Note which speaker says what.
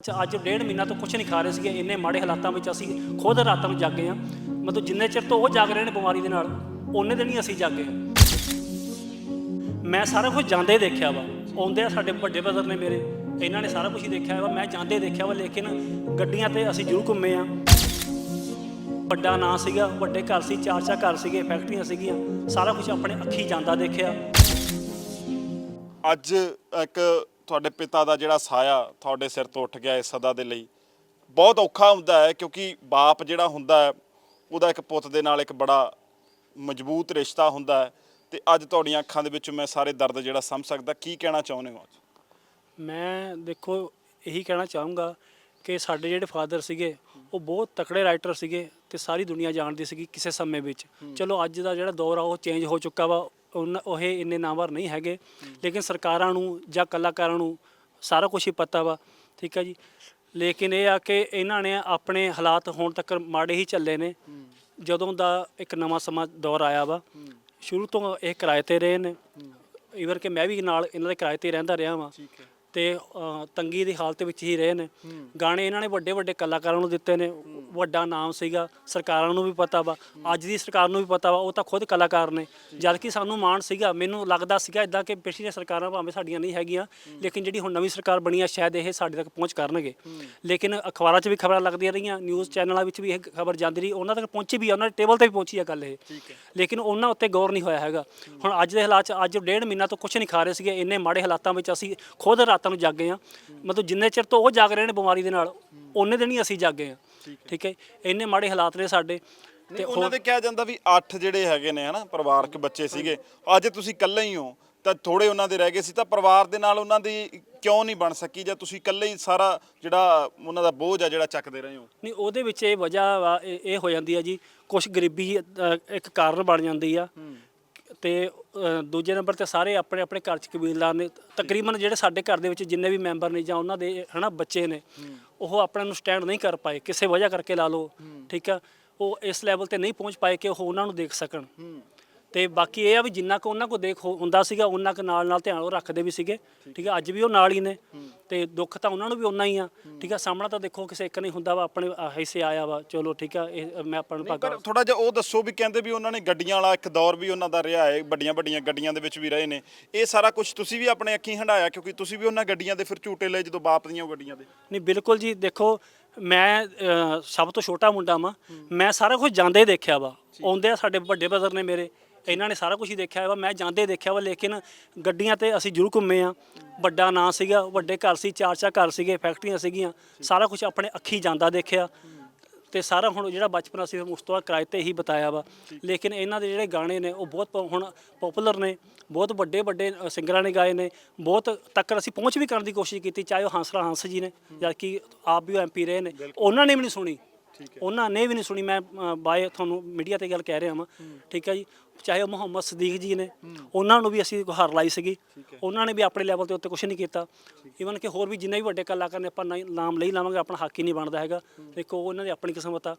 Speaker 1: ਅੱਛਾ, ਅੱਜ ਡੇਢ ਮਹੀਨਾ ਤੋਂ ਕੁਝ ਨਹੀਂ ਖਾ ਰਹੇ ਸੀਗੇ, ਇੰਨੇ ਮਾੜੇ ਹਾਲਾਤਾਂ ਵਿੱਚ ਅਸੀਂ ਖੁਦ ਰਾਤਾਂ ਨੂੰ ਜਾਗੇ ਆ ਮਤਲਬ ਜਿੰਨੇ ਚਿਰ ਤੋਂ ਉਹ ਜਾਗ ਰਹੇ ਨੇ ਬਿਮਾਰੀ ਦੇ ਨਾਲ ਉਹਨੇ ਦਿਨ ਹੀ ਅਸੀਂ ਜਾਗੇ ਮੈਂ ਸਾਰਾ ਕੁਝ ਜਾਂਦੇ ਦੇਖਿਆ ਵਾ। ਆਉਂਦੇ ਆ ਸਾਡੇ ਵੱਡੇ ਬ੍ਰਦਰ ਨੇ ਮੇਰੇ, ਇਹਨਾਂ ਨੇ ਸਾਰਾ ਕੁਝ ਹੀ ਦੇਖਿਆ ਵਾ। ਮੈਂ ਜਾਂਦੇ ਦੇਖਿਆ ਵਾ, ਲੇਕਿਨ ਗੱਡੀਆਂ ਤੇ ਅਸੀਂ ਜ਼ਰੂਰ ਘੁੰਮੇ ਆ ਵੱਡਾ ਨਾਂ ਸੀਗਾ, ਵੱਡੇ ਘਰ ਸੀ, ਚਾਰ ਚਾਰ ਘਰ ਸੀਗੇ, ਫੈਕਟਰੀਆਂ ਸੀਗੀਆਂ, ਸਾਰਾ ਕੁਝ ਆਪਣੇ ਅੱਖੀ ਜਾਂਦਾ ਦੇਖਿਆ।
Speaker 2: ਅੱਜ ਇੱਕ ਤੁਹਾਡੇ ਪਿਤਾ ਦਾ ਜਿਹੜਾ ਸਾਇਆ ਤੁਹਾਡੇ ਸਿਰ ਤੋਂ ਉੱਠ ਗਿਆ ਇਸ ਸਦਾ ਦੇ ਲਈ। ਬਹੁਤ ਔਖਾ ਹੁੰਦਾ ਹੈ ਕਿਉਂਕਿ ਬਾਪ ਜਿਹੜਾ ਹੁੰਦਾ ਹੈ ਉਹਦਾ ਇੱਕ ਪੁੱਤ ਦੇ ਨਾਲ ਇੱਕ ਬੜਾ ਮਜ਼ਬੂਤ ਰਿਸ਼ਤਾ ਹੁੰਦਾ ਹੈ। ਤੇ ਅੱਜ ਤੁਹਾਡੀਆਂ ਅੱਖਾਂ ਦੇ ਵਿੱਚ ਮੈਂ ਸਾਰੇ ਦਰਦ ਜਿਹੜਾ ਸਮਝ ਸਕਦਾ ਕੀ ਕਹਿਣਾ ਚਾਹੁੰਦੇ ਹੋ ਅੱਜ?
Speaker 1: ਮੈਂ ਦੇਖੋ ਇਹੀ ਕਹਿਣਾ ਚਾਹੂੰਗਾ ਕਿ ਸਾਡੇ ਜਿਹੜੇ ਫਾਦਰ ਸੀਗੇ ਉਹ ਬਹੁਤ ਤਕੜੇ ਰਾਈਟਰ ਸੀਗੇ ਤੇ ਸਾਰੀ ਦੁਨੀਆ ਜਾਣਦੀ ਸੀਗੀ ਕਿਸੇ ਸਮੇਂ ਵਿੱਚ। ਚਲੋ ਅੱਜ ਦਾ ਜਿਹੜਾ ਦੌਰ ਆ ਉਹ ਚੇਂਜ ਹੋ ਚੁੱਕਾ ਵਾ ਉਨ- ਉਹ ਇੰਨੇ ਨਾਮਵਰ ਨਹੀਂ ਹੈਗੇ। ਲੇਕਿਨ ਸਰਕਾਰਾਂ ਨੂੰ ਜਾਂ ਕਲਾਕਾਰਾਂ ਨੂੰ ਸਾਰਾ ਕੁਝ ਹੀ ਪਤਾ ਵਾ, ਠੀਕ ਹੈ ਜੀ। ਲੇਕਿਨ ਇਹ ਆ ਕਿ ਇਹਨਾਂ ਨੇ ਆਪਣੇ ਹਾਲਾਤ ਹੁਣ ਤੱਕ ਮਾੜੇ ਹੀ ਚੱਲੇ ਨੇ। ਜਦੋਂ ਦਾ ਇੱਕ ਨਵਾਂ ਸਮਾਂ ਦੌਰ ਆਇਆ ਵਾ, ਸ਼ੁਰੂ ਤੋਂ ਇਹ ਕਿਰਾਏ ਤੇ ਰਹੇ ਨੇ। ਈਵਨ ਕਿ ਮੈਂ ਵੀ ਨਾਲ ਇਹਨਾਂ ਦੇ ਕਿਰਾਏ ਤੇ ਰਹਿੰਦਾ ਰਿਹਾ ਵਾਂ।
Speaker 2: ਠੀਕ ਹੈ।
Speaker 1: ਤੇ ਅ, ਤੰਗੀ ਦੀ ਹਾਲਤ ਵਿੱਚ ਹੀ ਰਹੇ ਨੇ। ਗਾਣੇ ਇਹਨਾਂ ਨੇ ਵੱਡੇ ਵੱਡੇ ਕਲਾਕਾਰਾਂ ਨੂੰ ਦਿੱਤੇ ਨੇ। ਵੱਡਾ ਨਾਮ ਸੀਗਾ ਸਰਕਾਰਾਂ ਨੂੰ ਵੀ ਪਤਾ ਵਾ। ਅੱਜ ਦੀ ਸਰਕਾਰ ਨੂੰ ਵੀ ਪਤਾ ਵਾ ਉਹ ਤਾਂ ਖੁਦ ਕਲਾਕਾਰ ਨੇ। ਜਦ ਕਿ ਸਾਨੂੰ ਮਾਣ ਸੀਗਾ ਮੈਨੂੰ ਲੱਗਦਾ ਸੀਗਾ ਇਦਾਂ ਕਿ ਪਿਛਲੀਆਂ ਸਰਕਾਰਾਂ ਭਾਵੇਂ ਸਾਡੀਆਂ ਨਹੀਂ ਹੈਗੀਆਂ ਲੇਕਿਨ ਜਿਹੜੀ ਹੁਣ ਨਵੀਂ ਸਰਕਾਰ ਬਣੀ ਆ ਸ਼ਾਇਦ ਇਹ ਸਾਡੇ ਤੱਕ ਪਹੁੰਚ ਕਰਨਗੇ। ਲੇਕਿਨ ਅਖਬਾਰਾਂ 'ਚ ਵੀ ਖਬਰਾਂ ਲੱਗਦੀਆਂ ਰਹੀਆਂ ਨਿਊਜ਼ ਚੈਨਲਾਂ ਵਿੱਚ ਵੀ ਇਹ ਖਬਰ ਜਾਂਦੀ ਰਹੀ ਉਹਨਾਂ ਤੱਕ ਪਹੁੰਚੀ ਵੀ ਆ ਉਹਨਾਂ ਦੇ ਟੇਬਲ ਤੇ ਵੀ ਪਹੁੰਚੀ ਆ ਗੱਲ ਇਹ। ਲੇਕਿਨ ਉਹਨਾਂ ਉੱਤੇ ਗੌਰ ਨਹੀਂ ਹੋਇਆ ਹੈਗਾ। ਹੁਣ ਅੱਜ ਦੇ ਹਾਲਾਤ 'ਚ ਅੱਜ ਡੇਢ ਮਹੀਨਾ ਤੋਂ ਕੁਝ ਨਹੀਂ ਖਾ ਰਹੇ ਸੀਗੇ ਇੰਨੇ ਮਾੜੇ ਹਾਲਾਤਾਂ ਵਿੱਚ ਅਸੀਂ ਖੁਦ ਰਾਤਾਂ ਨੂੰ ਜਾਗੇ ਆ। ਮਤਲਬ ਜਿੰਨੇ ਚਿਰ ਤੋਂ ਉਹ ਜਾਗ ਰਹੇ ਨੇ ਬਿਮਾਰੀ ਦੇ ਨਾਲ ਉਹਨੇ ਦਿਨ ਹੀ ਅਸੀਂ ਜਾਗੇ ਆ। ਠੀਕ ਹੈ? ਇੰਨੇ ਮਾੜੇ ਹਾਲਾਤ ਨੇ ਸਾਡੇ।
Speaker 2: ਤੇ ਉਹਨਾਂ ਦੇ ਕਿਹਾ ਜਾਂਦਾ ਵੀ 8 ਜਿਹੜੇ ਹੈਗੇ ਨੇ ਹਨਾ ਪਰਿਵਾਰਕ ਬੱਚੇ ਸੀਗੇ ਅੱਜ ਤੁਸੀਂ ਇਕੱਲੇ ਹੀ ਹੋ ਤਾਂ ਥੋੜੇ ਉਹਨਾਂ ਦੇ ਰਹਿ ਗਏ ਸੀ ਤਾਂ ਪਰਿਵਾਰ ਦੇ ਨਾਲ ਉਹਨਾਂ ਦੀ ਕਿਉਂ ਨਹੀਂ ਬਣ ਸਕੀ ਜਾਂ ਤੁਸੀਂ ਇਕੱਲੇ ਹੀ ਸਾਰਾ ਜਿਹੜਾ ਉਹਨਾਂ ਦਾ ਬੋਝ ਆ ਜਿਹੜਾ ਚੱਕਦੇ ਰਹੇ ਹੋ?
Speaker 1: ਨਹੀਂ ਉਹਦੇ ਵਿੱਚ ਇਹ ਵਜ੍ਹਾ ਇਹ ਹੋ ਜਾਂਦੀ ਆ ਜੀ ਕੁਝ ਗਰੀਬੀ ਇੱਕ ਕਾਰਨ ਬਣ ਜਾਂਦੀ ਆ। ਤੇ ਅ, ਦੂਜੇ ਨੰਬਰ ਤੇ ਸਾਰੇ ਆਪਣੇ ਆਪਣੇ ਘਰ ਚ ਕਬੀਲਦਾਰ ਨੇ ਤਕਰੀਬਨ ਜਿਹੜੇ ਸਾਡੇ ਘਰ ਦੇ ਵਿੱਚ ਜਿੰਨੇ ਵੀ ਮੈਂਬਰ ਨੇ ਜਾਂ ਉਹਨਾਂ ਦੇ ਹਨਾ ਬੱਚੇ ਨੇ ਉਹ ਆਪਣੇ ਨੂੰ ਸਟੈਂਡ ਨਹੀਂ ਕਰ ਪਾਏ ਕਿਸੇ ਵਜ੍ਹਾ ਕਰਕੇ ਲਾ ਲਓ ਠੀਕ ਆ ਉਹ ਇਸ ਲੈਵਲ ਤੇ ਨਹੀਂ ਪਹੁੰਚ ਪਾਏ ਕਿ ਉਹ ਉਹਨਾਂ ਨੂੰ ਦੇਖ ਸਕਣ। ਤੇ ਬਾਕੀ ਇਹ ਆ ਵੀ ਜਿੰਨਾ ਕੁ ਉਹਨਾਂ ਕੋ ਦੇਖ ਹੋ- ਹੁੰਦਾ ਸੀਗਾ ਉਹਨਾਂ ਕੁ ਨਾਲ ਨਾਲ ਧਿਆਨ ਉਹ ਰੱਖਦੇ ਵੀ ਸੀਗੇ। ਠੀਕ। ਆ ਅੱਜ ਵੀ ਉਹ ਨਾਲ ਹੀ ਨੇ। ਤੇ ਦੁੱਖ ਤਾਂ ਉਹਨਾਂ ਨੂੰ ਵੀ ਉਨਾ ਹੀ ਆ। ਠੀਕ ਆ ਸਾਹਮਣਾ ਤਾਂ ਦੇਖੋ ਕਿਸੇ ਇੱਕ ਨਹੀਂ ਹੁੰਦਾ ਵਾ ਆਪਣੇ ਹਿੱਸੇ ਆਇਆ ਵਾ। ਚਲੋ ਠੀਕ ਆ ਇਹ ਮੈਂ ਆਪਾਂ ਨੂੰ
Speaker 2: ਪਰ ਥੋੜਾ ਜਿਹਾ ਉਹ ਦੱਸੋ ਵੀ ਕਹਿੰਦੇ ਵੀ ਉਹਨਾਂ ਨੇ ਗੱਡੀਆਂ ਵਾਲਾ ਇੱਕ ਦੌਰ ਵੀ ਉਹਨਾਂ ਦਾ ਰਿਹਾ ਹੈ ਵੱਡੀਆਂ ਵੱਡੀਆਂ ਗੱਡੀਆਂ ਦੇ ਵਿੱਚ ਵੀ ਰਹੇ ਨੇ। ਇਹ ਸਾਰਾ ਕੁਝ ਤੁਸੀਂ ਵੀ ਆਪਣੇ ਅੱਖੀਂ ਹੰਡਾਇਆ ਕਿਉਂਕਿ ਤੁਸੀਂ ਵੀ ਉਹਨਾਂ ਗੱਡੀਆਂ ਦੇ ਫਿਰ ਝੂਟੇ ਲਏ ਜਦੋਂ ਬਾਪ ਦੀਆਂ ਉਹ ਗੱਡੀਆਂ ਦੇ।
Speaker 1: ਨਹੀਂ ਬਿਲਕੁਲ ਜੀ ਦੇਖੋ ਮੈਂ ਅ, ਸਭ ਤੋਂ ਛੋਟਾ ਮੁੰਡਾ ਵਾਂ। ਮੈਂ ਸਾਰਾ ਕੁਝ ਜਾਂਦੇ ਦੇਖਿਆ ਵਾ। ਆਉਂਦੇ ਆ ਸਾਡੇ ਵੱਡੇ ਬ੍ਰਦਰ ਨੇ ਮੇਰੇ ਇਹਨਾਂ ਨੇ ਸਾਰਾ ਕੁਝ ਹੀ ਦੇਖਿਆ ਵਾ ਮੈਂ ਜਾਂਦੇ ਦੇਖਿਆ ਵਾ ਲੇਕਿਨ ਗੱਡੀਆਂ ਤੇ ਅਸੀਂ ਜ਼ਰੂਰ ਘੁੰਮੇ ਆ। ਵੱਡਾ ਨਾਂ ਸੀਗਾ ਵੱਡੇ ਘਰ ਸੀ ਚਾਰ ਚਾਰ ਘਰ ਸੀਗੇ ਫੈਕਟਰੀਆਂ ਸੀਗੀਆਂ ਸਾਰਾ ਕੁਝ ਆਪਣੇ ਅੱਖੀ ਜਾਂਦਾ ਦੇਖਿਆ। ਤੇ ਸਾਰਾ ਹੁਣ ਜਿਹੜਾ ਬਚਪਨ ਅਸੀਂ ਉਸ ਤੋਂ ਬਾਅਦ ਕਿਰਾਏ ਤੇ ਹੀ ਬਤਾਇਆ ਵਾ। ਲੇਕਿਨ ਇਹਨਾਂ ਦੇ ਜਿਹੜੇ ਗਾਣੇ ਨੇ ਉਹ ਬਹੁਤ ਪ- ਹੁਣ ਪਪੂਲਰ ਨੇ ਬਹੁਤ ਵੱਡੇ ਵੱਡੇ ਅ, ਸਿੰਗਰਾਂ ਨੇ ਗਾਏ ਨੇ ਬਹੁਤ ਤੱਕ ਅਸੀਂ ਪਹੁੰਚ ਵੀ ਕਰਨ ਦੀ ਕੋਸ਼ਿਸ਼ ਕੀਤੀ ਚਾਹੇ ਉਹ ਹੰਸਰਾ ਹੰਸ ਜੀ ਨੇ ਜਦ ਕਿ ਆਪ ਵੀ ਐਮਪੀ ਰਹੇ ਨੇ। ਉਹਨਾਂ ਨੇ ਵੀ ਨਹੀਂ ਸੁਣੀ। ਉਹਨਾਂ ਨੇ ਵੀ ਨਹੀਂ ਸੁਣੀ। ਮੈਂ ਬਾਏ ਤੁਹਾਨੂੰ ਮੀਡੀਆ ਤੇ ਗੱਲ ਕਹਿ ਰਿਹਾ ਹਾਂ। ਠੀਕ ਹੈ ਜੀ। ਚਾਹੇ ਉਹ ਮੁਹੰਮਦ ਸਦੀਕ ਜੀ ਨੇ। ਉਹਨਾਂ ਨੂੰ ਵੀ ਅਸੀਂ ਗੁਹਾਰ ਲਾਈ ਸੀਗੀ। ਉਹਨਾਂ ਨੇ ਵੀ ਆਪਣੇ ਲੈਵਲ ਤੇ ਉੱਤੇ ਕੁਝ ਨਹੀਂ ਕੀਤਾ। ਈਵਨ ਕਿ ਹੋਰ ਵੀ ਜਿੰਨੇ ਵੀ ਵੱਡੇ ਕਲਾਕਾਰ ਨੇ ਆਪਾਂ ਨਾਮ ਲਈ ਲਾਵਾਂਗੇ ਆਪਣਾ ਹੱਕ ਹੀ ਨਹੀਂ ਬਣਦਾ ਹੈਗਾ। ਦੇਖੋ ਉਹਨਾਂ ਦੀ ਆਪਣੀ ਕਿਸਮਤ ਆ।